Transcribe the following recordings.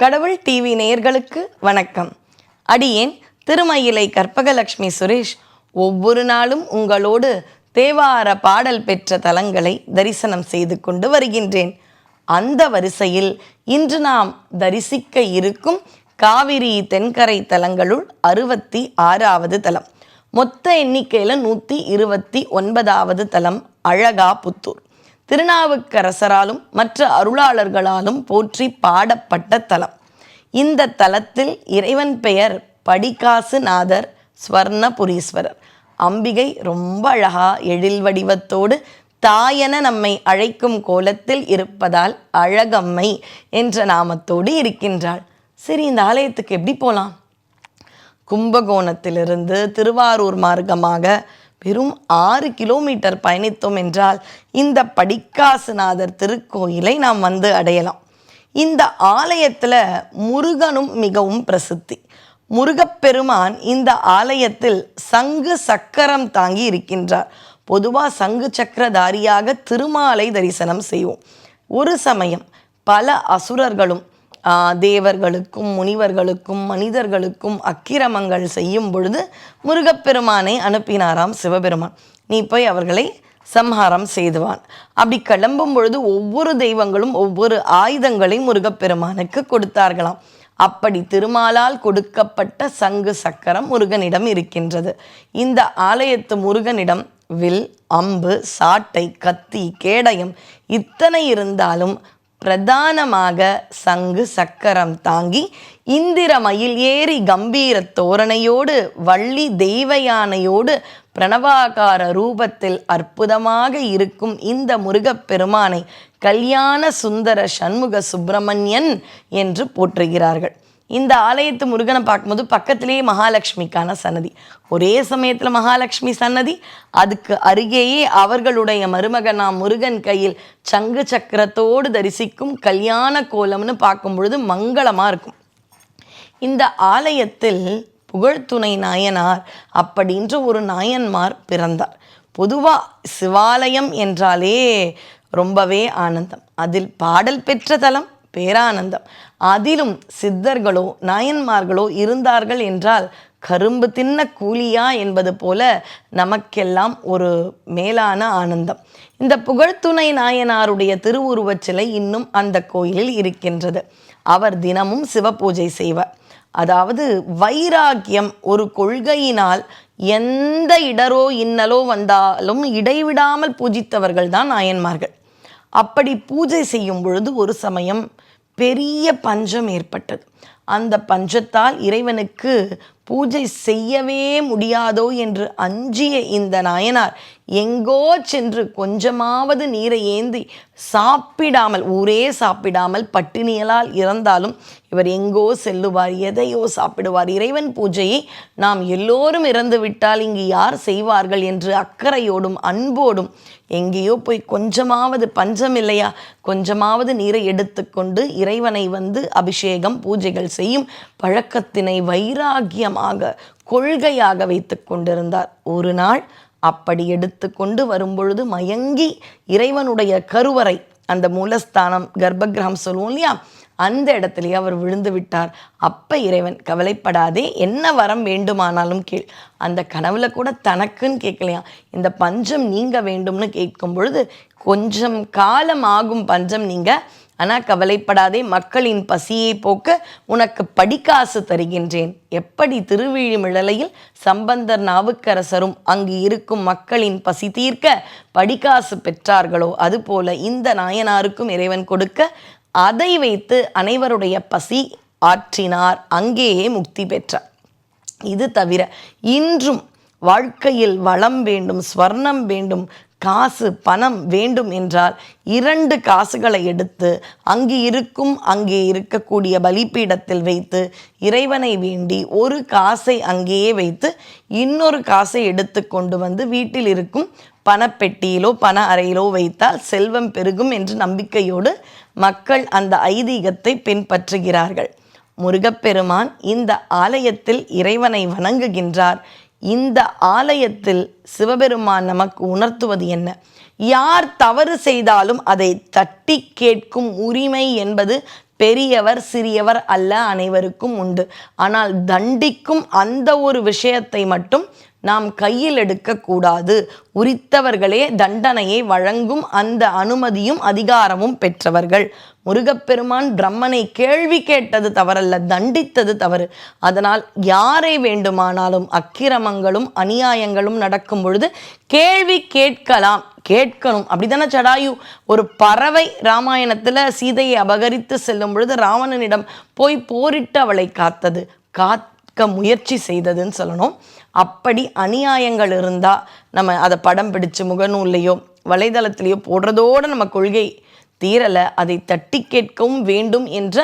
கடவுள் டிவி நேயர்களுக்கு வணக்கம். அடியேன் திருமயிலை கற்பகலட்சுமி சுரேஷ் ஒவ்வொரு நாளும் உங்களோடு தேவார பாடல் பெற்ற தலங்களை தரிசனம் செய்து கொண்டு வருகின்றேன். அந்த வரிசையில் இன்று நாம் தரிசிக்க இருக்கும் காவிரி தென்கரை தலங்களுள் அறுபத்தி ஆறாவது தலம். மொத்த எண்ணிக்கையில் நூற்றி இருபத்தி ஒன்பதாவது தலம் அழகா புத்தூர் திருநாவுக்கரசராலும் மற்ற அருளாளர்களாலும் போற்றி பாடப்பட்ட தலம். இந்த தலத்தில் இறைவன் பெயர் படிகாசுநாதர் ஸ்வர்ணபுரீஸ்வரர். அம்பிகை ரொம்ப அழகா எழில் வடிவத்தோடு தாயென நம்மை அழைக்கும் கோலத்தில் இருப்பதால் அழகம்மை என்ற நாமத்தோடு இருக்கின்றாள். சரி இந்த ஆலயத்துக்கு எப்படி போகலாம் கும்பகோணத்திலிருந்து திருவாரூர் மார்க்கமாக வெறும் ஆறு கிலோமீட்டர் பயணித்தோம் என்றால் இந்த படிக்காசுநாதர் திருக்கோயிலை நாம் வந்து அடையலாம். இந்த ஆலயத்தில் முருகனும் மிகவும் பிரசித்தி. முருகப்பெருமான் இந்த ஆலயத்தில் சங்கு சக்கரம் தாங்கி இருக்கின்றார். பொதுவாக சங்கு சக்கரதாரியாக திருமாலை தரிசனம் செய்வோம். ஒரு சமயம் பல அசுரர்களும் தேவர்களுக்கும் முனிவர்களுக்கும் மனிதர்களுக்கும் அக்கிரமங்கள் செய்யும் பொழுது முருகப்பெருமானை அனுப்பினாராம் சிவபெருமான். நீ போய் அவர்களை சம்ஹாரம் செய்துவான். அப்படி கிளம்பும் பொழுது ஒவ்வொரு தெய்வங்களும் ஒவ்வொரு ஆயுதங்களை முருகப்பெருமானுக்கு கொடுத்தார்களாம். அப்படி திருமாலால் கொடுக்கப்பட்ட சங்கு சக்கரம் முருகனிடம் இருக்கின்றது. இந்த ஆலயத்து முருகனிடம் வில் அம்பு சாட்டை கத்தி கேடயம் இத்தனை இருந்தாலும் பிரதானமாக சங்கு சக்கரம் தாங்கி இந்திர மயில் ஏறி கம்பீர தோரணையோடு வள்ளி தெய்வ யானையோடு பிரணவாகார ரூபத்தில் அற்புதமாக இருக்கும் இந்த முருகப்பெருமானை கல்யாண சுந்தர சண்முக சுப்பிரமணியன் என்று போற்றுகிறார்கள். இந்த ஆலயத்து முருகனை பார்க்கும்போது பக்கத்திலேயே மகாலட்சுமிக்கான சன்னதி. ஒரே சமயத்தில் மகாலட்சுமி சன்னதி அதுக்கு அருகேயே அவர்களுடைய மருமகனா முருகன் கையில் சங்கு சக்கரத்தோடு தரிசிக்கும் கல்யாண கோலம்னு பார்க்கும் பொழுது மங்களமாக இருக்கும். இந்த ஆலயத்தில் புகழ்துணை நாயனார் அப்படின்ற ஒரு நாயன்மார் பிறந்தார். பொதுவாக சிவாலயம் என்றாலே ரொம்பவே ஆனந்தம். அதில் பாடல் பெற்ற தலம் பேரானந்தம். அதிலும் சித்தர்களோ நாயன்மார்களோ இருந்தார்கள் என்றால் கரும்பு தின்ன கூலியா என்பது போல நமக்கெல்லாம் ஒரு மேலான ஆனந்தம். இந்த புகழ்துணை நாயனாருடைய திருவுருவச் சிலை இன்னும் அந்த கோயிலில் இருக்கின்றது. அவர் தினமும் சிவபூஜை செய்வார். அதாவது வைராக்கியம் ஒரு கொள்கையினால் எந்த இடரோ இன்னலோ வந்தாலும் இடைவிடாமல் பூஜித்தவர்கள் தான் நாயன்மார்கள். அப்படி பூஜை செய்யும் பொழுது ஒரு சமயம் பெரிய பஞ்சம் ஏற்பட்டது. அந்த பஞ்சத்தால் இறைவனுக்கு பூஜை செய்யவே முடியாதோ என்று அஞ்சிய இந்த நாயனார் எங்கோ சென்று கொஞ்சமாவது நீரை ஏந்தி சாப்பிடாமல் ஊரே சாப்பிடாமல் பட்டினியலால் இறந்தாலும் இவர் எங்கோ செல்லுவார் எதையோ சாப்பிடுவார். இறைவன் பூஜையை நாம் எல்லோரும் இறந்து விட்டால் இங்கு யார் செய்வார்கள் என்று அக்கறையோடும் அன்போடும் எங்கேயோ போய் கொஞ்சமாவது பஞ்சம் இல்லையா? கொஞ்சமாவது நீரை எடுத்துக்கொண்டு இறைவனை வந்து அபிஷேகம் பூஜைகள் செய்யும் பழக்கத்தினை வைராகியம் வைராகியமாக கொள்கையாக வைத்து கொண்டிருந்தார். ஒரு நாள் அப்படி எடுத்துக்கொண்டு வரும்பொழுது மயங்கி இறைவனுடைய கருவறை அந்த மூலஸ்தானம் கர்ப்பகிரகம் சொல்லுவோம் இல்லையா? அந்த இடத்துலயே அவர் விழுந்து விட்டார். அப்ப இறைவன் கவலைப்படாதே என்ன வரம் வேண்டுமானாலும் கேள். அந்த கனவுல கூட தனக்குன்னு கேட்கலையா? இந்த பஞ்சம் நீங்க வேண்டும்னு கேட்கும் பொழுது கொஞ்சம் காலம் ஆகும் பஞ்சம் நீங்கள் ஆனால் கவலைப்படாதே மக்களின் பசியை போக்க உனக்கு படிக்காசு தருகின்றேன். எப்படி திருவிழிமிழலையில் சம்பந்தர் நாவுக்கரசரும் அங்கு இருக்கும் மக்களின் பசி தீர்க்க படிக்காசு பெற்றார்களோ அதுபோல இந்த நாயனாருக்கும் இறைவன் கொடுக்க அதை வைத்து அனைவருடைய பசி ஆற்றினார். அங்கேயே முக்தி பெற்றார். இது தவிர இன்றும் வாழ்க்கையில் வளம் வேண்டும் ஸ்வர்ணம் வேண்டும் காசு பணம் வேண்டும் என்றால் இரண்டு காசுகளை எடுத்து அங்கு இருக்கும் அங்கே இருக்கக்கூடிய பலிப்பீடத்தில் வைத்து இறைவனை வேண்டி ஒரு காசை அங்கேயே வைத்து இன்னொரு காசை எடுத்து கொண்டு வந்து வீட்டில் இருக்கும் பணப்பெட்டியிலோ பண அறையிலோ வைத்தால் செல்வம் பெருகும் என்று நம்பிக்கையோடு மக்கள் அந்த ஐதீகத்தை பின்பற்றுகிறார்கள். முருகப்பெருமான் இந்த ஆலயத்தில் இறைவனை வணங்குகின்றார். இந்த ஆலயத்தில் சிவபெருமான் நமக்கு உணர்த்துவது என்ன? யார் தவறு செய்தாலும் அதை தட்டி கேட்கும் உரிமை என்பது பெரியவர் சிறியவர் அல்ல அனைவருக்கும் உண்டு. ஆனால் தண்டிக்கும் அந்த ஒரு விஷயத்தை மட்டும் நாம் கையில் எடுக்கக்கூடாது. உரித்தவர்களே தண்டனையை வழங்கும் அந்த அனுமதியும் அதிகாரமும் பெற்றவர்கள். முருகப்பெருமான் பிரம்மனை கேள்வி கேட்டது தவறல்ல தண்டித்தது தவறு. அதனால் யாரை வேண்டுமானாலும் அக்கிரமங்களும் அநியாயங்களும் நடக்கும் பொழுது கேள்வி கேட்கலாம். கேட்கணும். அப்படிதானே சடாயு? ஒரு பறவை ராமாயணத்துல சீதையை அபகரித்து செல்லும் பொழுது ராவணனிடம் போய் போரிட்டு அவளை காத்தது. காத்த முயற்சி செய்ததுன்னு சொல்லணும். அப்படி அநியாயங்கள் இருந்தால் நம்ம அதை படம் பிடிச்சு முகநூல்லையோ வலைதளத்திலையோ போடுறதோடு நம்ம கொள்கை தீரலை அதை தட்டி கேட்கவும் வேண்டும் என்ற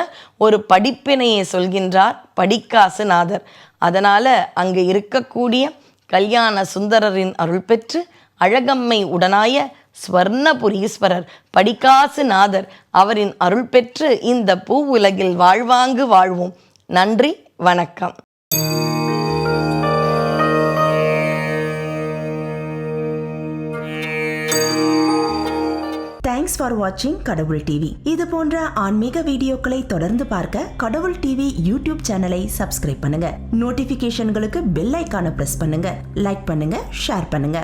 ஒரு படிப்பினையை சொல்கின்றார் படிக்காசு நாதர் அதனால் அங்கே இருக்கக்கூடிய கல்யாண சுந்தரரின் அருள் பெற்று அழகம்மை உடனாய ஸ்வர்ணபுரீஸ்வரர் படிக்காசு நாதர் அவரின் அருள் பெற்று இந்த பூ உலகில் வாழ்வாங்கு வாழ்வோம். நன்றி வணக்கம். தேங்க்ஸ் ஃபார் வாட்சிங் கடவுள் டிவி இது போன்ற ஆன்மீக வீடியோக்களை தொடர்ந்து பார்க்க கடவுள் டிவி யூடியூப் சேனலை சப்ஸ்கிரைப் பண்ணுங்க. நோட்டிபிகேஷன்களுக்கு பெல் ஐக்கான பிரஸ் பண்ணுங்க. லைக் பண்ணுங்க ஷேர் பண்ணுங்க.